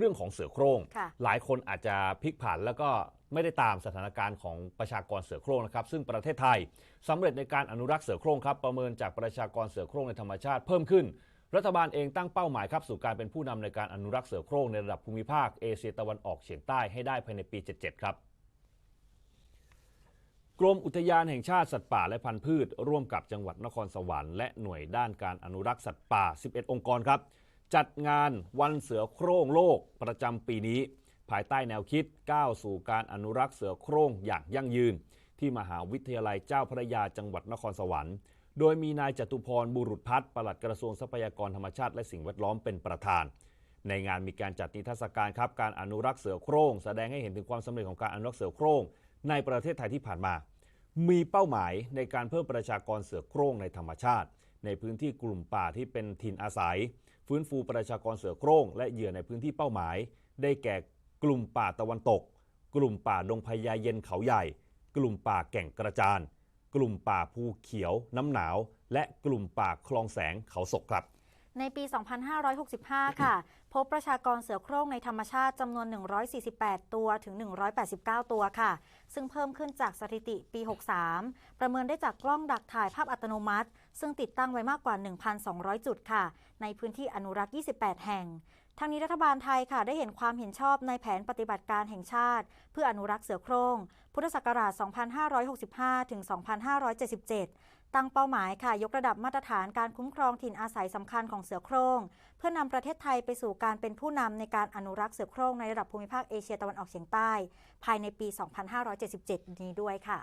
เรื่องของเสือโคร่งค่ะหลายคนอาจจะพลิกผันแล้วก็ไม่ได้ตามสถานการณ์ของประชากรเสือโคร่งนะครับ ซึ่งประเทศไทยสำเร็จในการอนุรักษ์เสือโคร่งครับประเมินจากประชากรเสือโคร่งในธรรมชาติเพิ่มขึ้น รัฐบาลเองตั้งเป้าหมายครับสู่การเป็นผู้นำในการอนุรักษ์เสือโคร่งในระดับภูมิภาคเอเชียตะวันออกเฉียงใต้ให้ได้ภายในปี 77 ครับกรมอุทยานแห่งชาติสัตว์ป่าและพันธุ์พืช ร่วมกับจังหวัดนครสวรรค์และหน่วยด้านการอนุรักษ์สัตว์ป่า 11 องค์กรครับ จัดงานวันเสือโคร่งโลกประจำปีนี้ ภายใต้แนวคิดก้าวสู่การอนุรักษ์เสือโคร่งอย่างยั่งยืน ที่มหาวิทยาลัยเจ้าพระยาจังหวัดนครสวรรค์ โดยมีนายจตุพรบุรุษพัฒน์ปลัดกระทรวงทรัพยากรธรรมชาติและสิ่งแวดล้อมเป็นประธาน ในงานมีการจัดนิทรรศการครับการอนุรักษ์เสือโคร่งแสดงให้เห็นถึงความสำเร็จของการอนุรักษ์เสือโคร่งในประเทศไทยที่ผ่านมา มีเป้าหมายในการเพิ่มประชากรเสือโคร่งในธรรมชาติ ในพื้นที่กลุ่มป่าที่เป็นถิ่นอาศัย ฟื้นฟูประชากรเสือโคร่งและเหยื่อในพื้นที่เป้าหมาย ได้แก่กลุ่มป่าตะวันตก กลุ่มป่าดงพญาเย็นเขาใหญ่ กลุ่มป่าแก่งกระจาน กลุ่มป่าภูเขียวน้ำหนาว และกลุ่มป่าคลองแสงเขาศกครับ ในปี 2565 ค่ะ พบประชากรเสือโคร่งในธรรมชาติจำนวน 148 ตัวถึง 189 ตัวค่ะ ซึ่งเพิ่มขึ้นจากสถิติปี 63 ประเมินได้จากกล้องดักถ่ายภาพอัตโนมัติ ซึ่งติดตั้งไว้มากกว่า 1,200 จุดค่ะ ในพื้นที่อนุรักษ์ 28 แห่งทางนี้รัฐบาลไทยค่ะได้เห็นความเห็นชอบในแผนปฏิบัติการแห่งชาติ เพื่ออนุรักษ์เสือโคร่งพุทธศักราช 2565 ถึง 2577 ตั้งเป้าหมายค่ะ ยกระดับมาตรฐานการคุ้มครองถิ่นอาศัยสำคัญของเสือโคร่งเพื่อนำประเทศไทยไปสู่การเป็นผู้นำในการอนุรักษ์เสือโคร่งในระดับภูมิภาคเอเชียตะวันออกเฉียงใต้ ภายในปี 2577 นี้ด้วยค่ะ